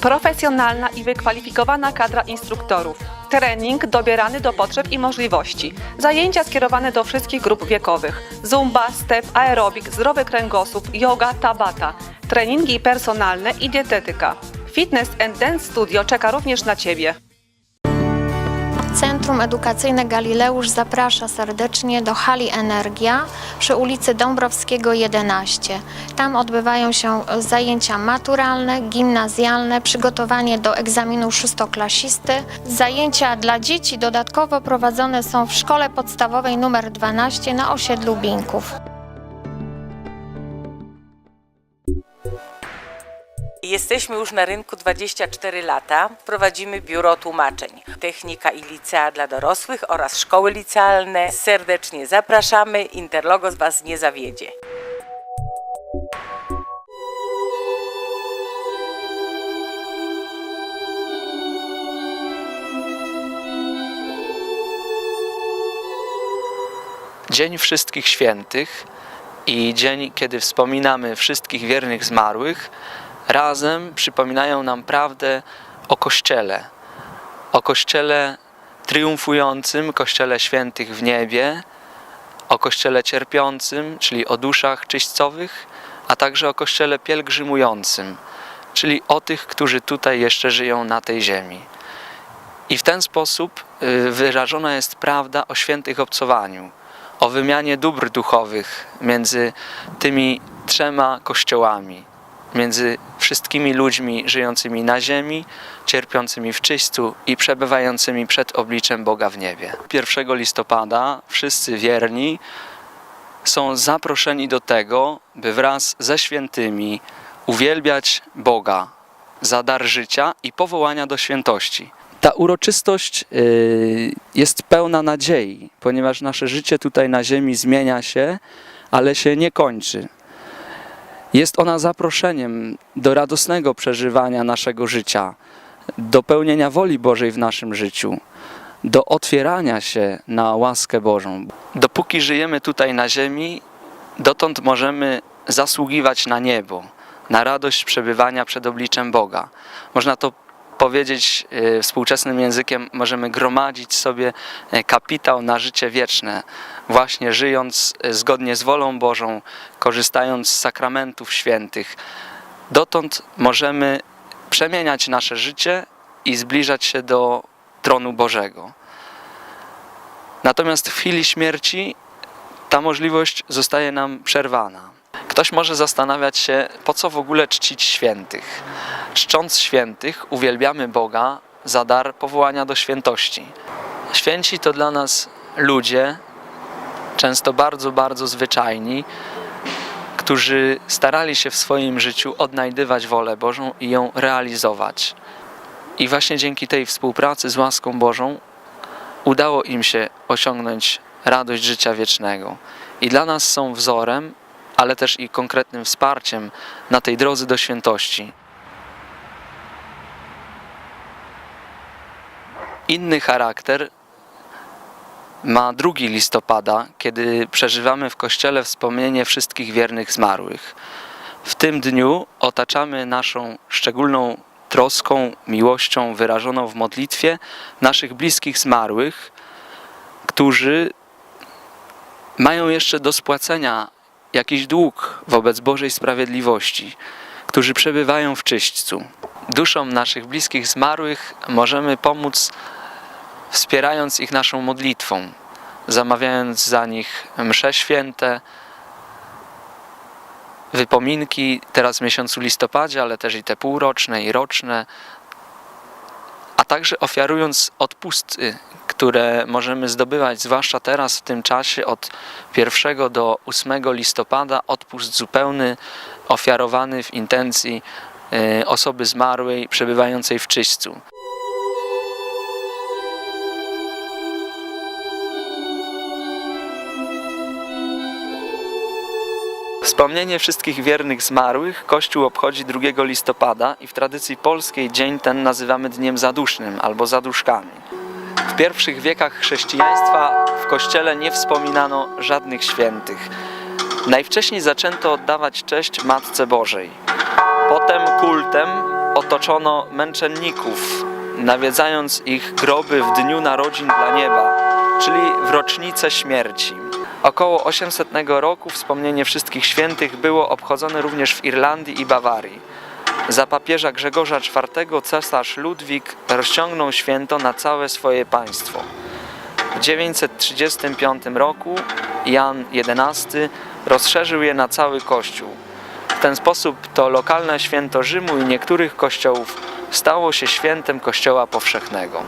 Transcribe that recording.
Profesjonalna i wykwalifikowana kadra instruktorów. Trening dobierany do potrzeb i możliwości. Zajęcia skierowane do wszystkich grup wiekowych. Zumba, step, aerobik, zdrowy kręgosłup, yoga, tabata. Treningi personalne i dietetyka. Fitness and Dance Studio czeka również na Ciebie. Centrum Edukacyjne Galileusz zaprasza serdecznie do hali Energia przy ulicy Dąbrowskiego 11. Tam odbywają się zajęcia maturalne, gimnazjalne, przygotowanie do egzaminu szóstoklasisty. Zajęcia dla dzieci dodatkowo prowadzone są w szkole podstawowej nr 12 na osiedlu Binków. Jesteśmy już na rynku 24 lata. Prowadzimy biuro tłumaczeń, technika i licea dla dorosłych oraz szkoły licealne. Serdecznie zapraszamy. Interlogos Was nie zawiedzie. Dzień Wszystkich Świętych i dzień, kiedy wspominamy wszystkich wiernych zmarłych, razem przypominają nam prawdę o Kościele. O Kościele triumfującym, Kościele świętych w niebie, o Kościele cierpiącym, czyli o duszach czyśćcowych, a także o Kościele pielgrzymującym, czyli o tych, którzy tutaj jeszcze żyją na tej ziemi. I w ten sposób y, wyrażona jest prawda o świętych obcowaniu, o wymianie dóbr duchowych między tymi trzema kościołami, między wszystkimi ludźmi żyjącymi na ziemi, cierpiącymi w czyśćcu i przebywającymi przed obliczem Boga w niebie. 1 listopada wszyscy wierni są zaproszeni do tego, by wraz ze świętymi uwielbiać Boga za dar życia i powołania do świętości. Ta uroczystość y, jest pełna nadziei, ponieważ nasze życie tutaj na ziemi zmienia się, ale się nie kończy. Jest ona zaproszeniem do radosnego przeżywania naszego życia, do pełnienia woli Bożej w naszym życiu, do otwierania się na łaskę Bożą. Dopóki żyjemy tutaj na ziemi, dotąd możemy zasługiwać na niebo, na radość przebywania przed obliczem Boga. Można to powiedzieć e, współczesnym językiem, możemy gromadzić sobie e, kapitał na życie wieczne, właśnie żyjąc e, zgodnie z wolą Bożą, korzystając z sakramentów świętych. Dotąd możemy przemieniać nasze życie i zbliżać się do tronu Bożego. Natomiast w chwili śmierci ta możliwość zostaje nam przerwana. Ktoś może zastanawiać się, po co w ogóle czcić świętych. Czcząc świętych, uwielbiamy Boga za dar powołania do świętości. Święci to dla nas ludzie, często bardzo, bardzo zwyczajni, którzy starali się w swoim życiu odnajdywać wolę Bożą i ją realizować. I właśnie dzięki tej współpracy z łaską Bożą udało im się osiągnąć radość życia wiecznego. I dla nas są wzorem, ale też i konkretnym wsparciem na tej drodze do świętości. Inny charakter ma 2 listopada, kiedy przeżywamy w kościele wspomnienie wszystkich wiernych zmarłych. W tym dniu otaczamy naszą szczególną troską, miłością wyrażoną w modlitwie naszych bliskich zmarłych, którzy mają jeszcze do spłacenia jakiś dług wobec Bożej sprawiedliwości, którzy przebywają w czyśćcu. Duszom naszych bliskich zmarłych możemy pomóc wspierając ich naszą modlitwą, zamawiając za nich msze święte, wypominki teraz w miesiącu listopadzie, ale też i te półroczne i roczne, a także ofiarując odpusty, które możemy zdobywać, zwłaszcza teraz w tym czasie od 1 do 8 listopada, odpust zupełny ofiarowany w intencji e, osoby zmarłej przebywającej w czyśćcu. Wspomnienie wszystkich wiernych zmarłych Kościół obchodzi 2 listopada i w tradycji polskiej dzień ten nazywamy Dniem Zadusznym albo Zaduszkami. W pierwszych wiekach chrześcijaństwa w Kościele nie wspominano żadnych świętych. Najwcześniej zaczęto oddawać cześć Matce Bożej. Potem kultem otoczono męczenników, nawiedzając ich groby w dniu narodzin dla nieba, czyli w rocznicę śmierci. Około 800 roku wspomnienie wszystkich świętych było obchodzone również w Irlandii i Bawarii. Za papieża Grzegorza IV cesarz Ludwik rozciągnął święto na całe swoje państwo. W 935 roku Jan XI rozszerzył je na cały Kościół. W ten sposób to lokalne święto Rzymu i niektórych kościołów stało się świętem Kościoła powszechnego.